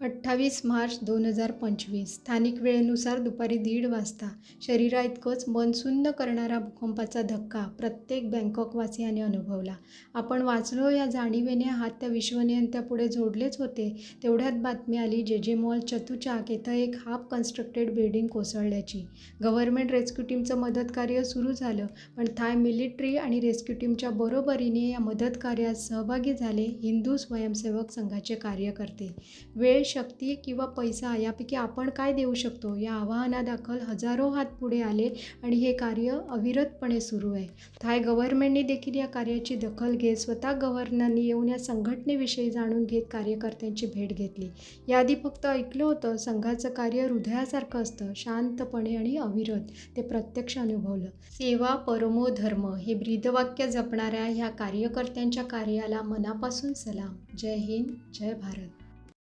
अठ्ठावीस मार्च दोन हजार पंचवीस. स्थानिक वेळेनुसार दुपारी दीड वाजता शरीराइतकंच मन सुन्न करणारा भूकंपाचा धक्का प्रत्येक बँकॉकवासियाने अनुभवला. आपण वाचलो या जाणीवेने हात त्या विश्वनियंत्यापुढे जोडलेच होते. तेवढ्यात बातमी आली जे जे मॉल चतुचाक येथं एक हाफ कन्स्ट्रक्टेड बिल्डिंग कोसळल्याची. गव्हर्नमेंट रेस्क्यू टीमचं मदतकार्य सुरू झालं पण थाय मिलिटरी आणि रेस्क्यू टीमच्या बरोबरीने या मदतकार्यात सहभागी झाले हिंदू स्वयंसेवक संघाचे कार्यकर्ते. वेळ शक्ती किंवा पैसा यापैकी आपण काय देऊ शकतो? या आवाहनादाखल हजारो हात पुढे आले आणि हे कार्य अविरतपणे सुरू आहे. थाय गव्हर्नमेंटने देखील या कार्याची दखल घेत स्वतः गव्हर्नरनी येऊन या संघटनेविषयी जाणून घेत कार्यकर्त्यांची भेट घेतली. याआधी फक्त ऐकलं होतं संघाचं कार्य हृदयासारखं असतं शांतपणे आणि अविरत ते प्रत्यक्ष अनुभवलं. सेवा परमो धर्म हे ब्रीदवाक्य जपणाऱ्या ह्या कार्यकर्त्यांच्या कार्याला मनापासून सलाम. जय हिंद जय भारत.